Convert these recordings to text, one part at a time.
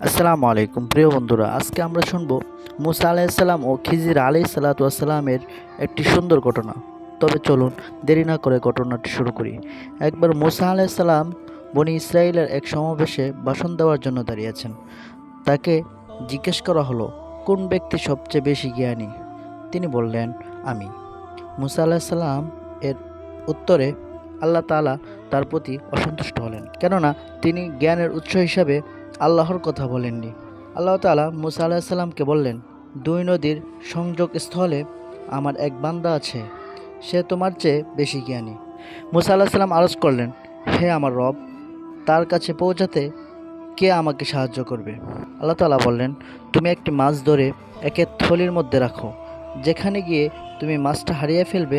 আসসালামু আলাইকুম, প্রিয় বন্ধুরা। আজকে আমরা শুনব মুসা আলাইসাল্লাম ও খিজির আলাই সালাতামের একটি সুন্দর ঘটনা। তবে চলুন দেরি না করে ঘটনাটি শুরু করি। একবার মুসা আলাইসাল্লাম বনি ইসরায়েলের এক সমাবেশে ভাষণ দেওয়ার জন্য দাঁড়িয়েছেন তাকে জিজ্ঞেস করা হলো, কোন ব্যক্তি সবচেয়ে বেশি জ্ঞানী? তিনি বললেন, আমি। মুসা আলাহিসাল্লাম এর উত্তরে আল্লাহ তাআলা তার প্রতি অসন্তুষ্ট হলেন। কেননা তিনি জ্ঞানের উৎস হিসাবে আল্লাহর কথা বলেননি। আল্লাহ তাআলা মুসা আলাহিসাল্লামকে বললেন, দুই নদীর সংযোগ স্থলে আমার এক বান্দা আছে, সে তোমার চেয়ে বেশি জ্ঞানী। মুসা আলাহিসাল্লাম আরজ করলেন, হে আমার রব, তার কাছে পৌঁছাতে কে আমাকে সাহায্য করবে? আল্লাহ তাআলা বললেন, তুমি একটি মাছ ধরে একে থলির মধ্যে রাখো, যেখানে গিয়ে তুমি মাছটা হারিয়ে ফেলবে,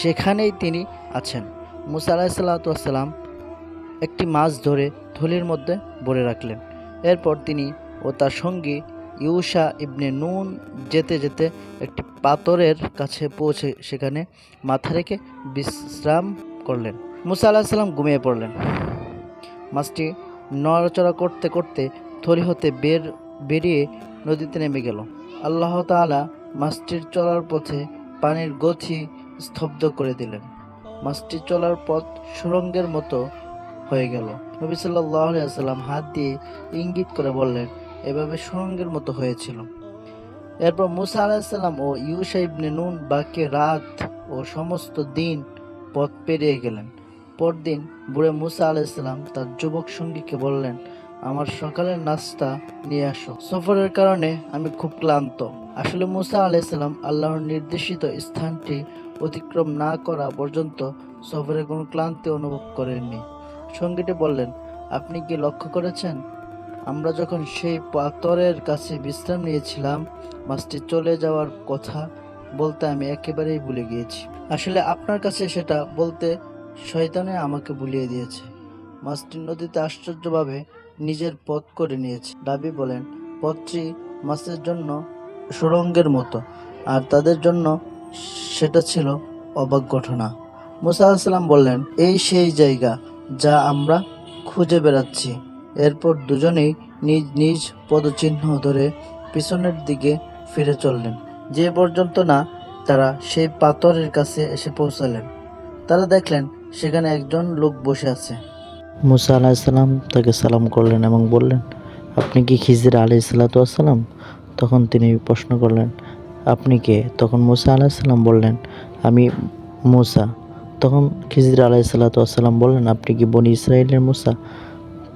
সেখানেই তিনি আছেন। মুসা আলাহিসাল্লাম একটি মাছ ধরে থলির মধ্যে ভরে রাখলেন। এরপর তিনি ও তার সঙ্গী ইউসা ইবনে নুন যেতে যেতে একটি পাথরের কাছে পৌঁছে সেখানে মাথা রেখে বিশ্রাম করলেন। মুসা আলাহিসাল্লাম ঘুমিয়ে পড়লেন। মাছটি নড়াচড়া করতে করতে থলি হতে বের, বেরিয়ে নদীতে নেমে গেল। আল্লাহ তাআলা মাছটির চলার পথে পানির গতি স্তব্ধ করে দিলেন। মাছটি চলার পথ সুরঙ্গের মতো হয়ে গেল। নবী সাল্লাম হাত দিয়ে ইঙ্গিত করে বললেন, এভাবে সুরঙ্গের মতো হয়েছিল। এরপর মুসা আলাহিসাল্লাম ও ইউসা ইবনে নুন বাকি রাত ও সমস্ত দিন পথ পেরিয়ে গেলেন। পরদিন বুড়ে মুসা আলাইসাল্লাম তার যুবক সঙ্গীকে বললেন, আমার সকালের নাস্তা নিয়ে আসো। সফরের কারণে আমি খুব ক্লান্ত। আসলে মুসা আলাইসাল্লাম আল্লাহর নির্দেশিত স্থানটি অতিক্রম না করা পর্যন্ত সফরে কোনো ক্লান্তি অনুভব করেননি। সঙ্গীটি বললেন, আপনি কি লক্ষ্য করেছেন? আমরা যখন সেই পাথরের কাছে বিশ্রাম নিয়েছিলাম, মাছটি চলে যাওয়ার কথা বলতে আমি একেবারেই ভুলে গিয়েছি। আসলে আপনার কাছে সেটা বলতে শয়তানে আমাকে ভুলিয়ে দিয়েছে। মাছটি নদীতে আশ্চর্যভাবে নিজের পথ করে নিয়েছে। ডাবি বলেন, পথটি মাছের জন্য সুরঙ্গের মতো, আর তাদের জন্য সেটা ছিল অবাক ঘটনা। মুসা আলাহিসাল্লাম বললেন, এই সেই জায়গা যা আমরা খুঁজে বেড়াচ্ছি। এরপর দুজনেই নিজ নিজ পদচিহ্ন ধরে পিছনের দিকে ফিরে চললেন। যে পর্যন্ত না তারা সেই পাথরের কাছে এসে পৌঁছালেন। তারা দেখলেন সেখানে একজন লোক বসে আছে। মুসা আলাহিসাল্লাম তাকে সালাম করলেন এবং বললেন, আপনি কি খিজির আলি সাল্লাতাম তখন তিনি প্রশ্ন করলেন, আপনি কে? তখন মুসা আলাহিসাল্লাম বললেন, আমি মুসা। তখন খিজির আলাই সাল্লাতাম বললেন, আপনি কি বনি ইসরায়েলের মুসা?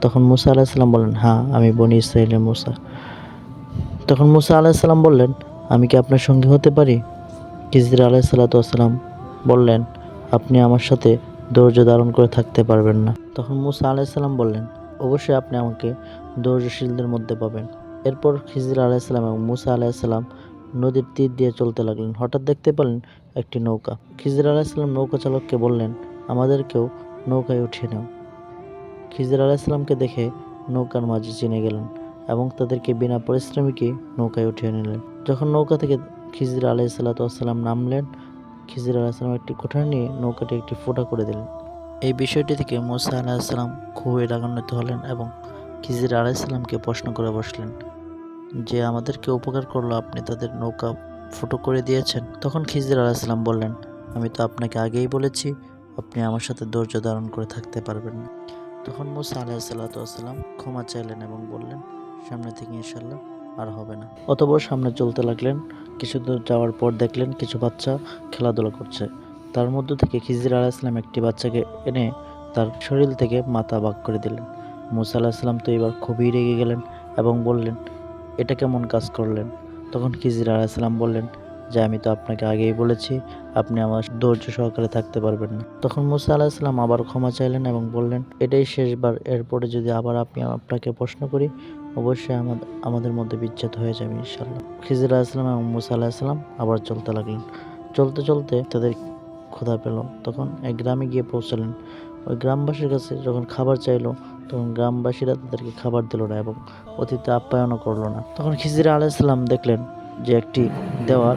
তখন মুসা আলাহিসাল্লাম বললেন হ্যাঁ আমি বনি ইসরায়েলের মুসা। তখন মুসা আলাহিসাল্লাম বললেন, আমি কি আপনার সঙ্গে হতে পারি? খিজির আলাই সাল্লাতাম বললেন, আপনি আমার সাথে ধৈর্য ধারণ করে থাকতে পারবেন না। তখন মুসা আলাইসাল্লাম বললেন, অবশ্যই আপনি আমাকে ধৈর্যশীলদের মধ্যে পাবেন। এরপর খিজির আলাইসাল্লাম এবং মুসা আলাইসাল্লাম নদীর তীর দিয়ে চলতে লাগলেন। হঠাৎ দেখতে পেলেন একটি নৌকা। খিজির আলাইসাল্লাম নৌকা চালককে বললেন, আমাদেরকেও নৌকায় উঠিয়ে নাও। খিজির আলাইসাল্লামকে দেখে নৌকার মাঝে চিনে গেলেন এবং তাদেরকে বিনা পরিশ্রমিকই নৌকায় উঠিয়ে নিলেন। যখন নৌকা থেকে খিজির আলাইসাল্লাম নামলেন, খিজির আলাহিসাল্লাম একটি কোঠার নিয়ে নৌকাটি একটি ফোঁটা করে দিলেন। এই বিষয়টি থেকে মুসা আলাহিসাল্লাম খুবই রাগান্বিত হলেন এবং খিজির আলাহিসাল্লামকে প্রশ্ন করে বসলেন যে আমাদেরকে উপকার করল, আপনি তাদের নৌকা ফুটো করে দিয়েছেন। তখন খিজির আলাহিসাল্লাম বললেন, আমি তো আপনাকে আগেই বলেছি, আপনি আমার সাথে ধৈর্য ধারণ করে থাকতে পারবেন না। তখন মুসা আলাহিসাল্লাম ক্ষমা চাইলেন এবং বললেন, সামনে থেকে ইনশাল্লাহ আর হবে না। অতপর সামনে চলতে লাগলেন, কিছু দূর যাওয়ার পর দেখলেন কিছু বাচ্চা খেলাধুলা করছে। তার মধ্য থেকে খিজির আলাহিসাম একটি বাচ্চাকে এনে তার শরীর থেকে মাথা বাক করে দিলেন। মুসা আলাহিসাম তো এবার খুবই রেগে গেলেন এবং বললেন এটা কেমন কাজ করলেন? তখন খিজির আলাহিসাম বললেন, যে আমি তো আপনাকে আগেই বলেছি, আপনি আমার ধৈর্য সহকারে থাকতে পারবেন না। তখন মুসা আলাহিসাম আবার ক্ষমা চাইলেন এবং বললেন, এটাই শেষবার, এরপরে যদি আবার আপনি আপনাকে প্রশ্ন করি, অবশ্যই আমাদের আমাদের মধ্যে বিচ্ছেদ হয়ে যাবে ইনশাল্লাহ খিজির আলাহিসাম এবং মুসা আলাহিসাম আবার চলতে লাগলেন। চলতে চলতে তাদের ক্ষুধা পেল। তখন এক গ্রামে গিয়ে পৌঁছালেন। ওই গ্রামবাসীর কাছে যখন খাবার চাইলো, তখন গ্রামবাসীরা তাদেরকে খাবার দিল না এবং অতীতে আপ্যায়নও করল না। তখন খিজির আলাইসাল্লাম দেখলেন যে একটি দেওয়াল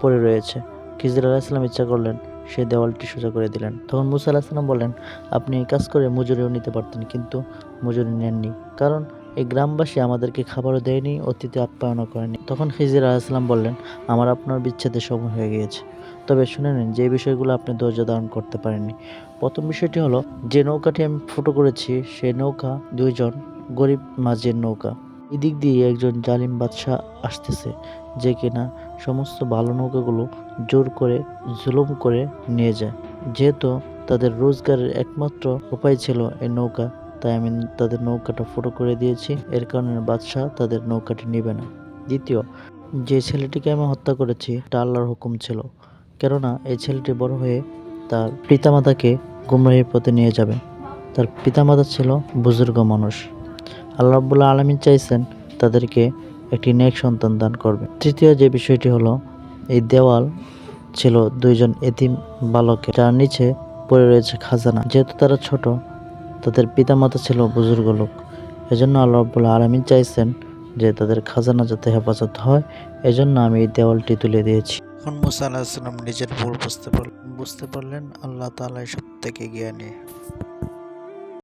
পড়ে রয়েছে। খিজির আলাইসাল্লাম ইচ্ছা করলেন সেই দেওয়ালটি সোজা করে দিলেন। তখন মুসা আলাহিসাল্লাম বলেন আপনি এই কাজ করে মজুরিও নিতে পারতেন, কিন্তু মজুরি নেননি। কারণ এই গ্রামবাসী আমাদেরকে খাবারও দেয়নি অতিথি আপ্যায়নও করেনি। তখন খিজির আলাইসাল্লাম বললেন, আমার আপনার বিচ্ছেদের সময় হয়ে গিয়েছে। তবে শুনে নিন, যে বিষয়গুলো আপনি ধৈর্য ধারণ করতে পারেননি। প্রথম বিষয়টি হলো, যে নৌকাটি আমি ফটো করেছি, সেই নৌকা দুইজন গরিব মাঝির নৌকা। এদিক দিয়ে একজন জালিম বাদশাহ আসতেছে, যে কিনা সমস্ত ভালো নৌকাগুলো জোর করে, জুলুম করে নিয়ে যায়। যেহেতু তাদের রোজগারের একমাত্র উপায় ছিল এই নৌকা তাই আমি তাদের নৌকাটা ফটো করে দিয়েছি। এর কারণে বাদশাহ তাদের নৌকাটি নেবে না। দ্বিতীয়, যে ছেলেটিকে আমি হত্যা করেছি তা আল্লাহর হুকুম ছিল। কেননা, এই ছেলেটি বড় হয়ে তার পিতামাতাকে গুমরাহির পথে নিয়ে যাবে। তার পিতামাতা ছিল বুজুর্গ মানুষ। আল্লাহ রাব্বুল্লাহ আলমিন চাইছেন তাদেরকে একটি নেক সন্তান দান করবে তৃতীয় যে বিষয়টি হলো, এই দেওয়াল ছিল দুইজন এতিম বালকের। যার নিচে পড়ে রয়েছে খাজানা। যেহেতু তারা ছোট তাদের পিতামাতা ছিল বুজুর্গ লোক। এজন্য আল্লাহ রব্বুল আলমিন চাইছেন যে তাদের খাজানা যাতে হেফাজত হয়। এজন্য আমি এই দেওয়ালটি তুলে দিয়েছি। এখন মুসা আলাহিসাল্লাম নিজের ভুল বুঝতে পারলেন বুঝতে পারলেন, আল্লাহ তালা সব থেকে জ্ঞানী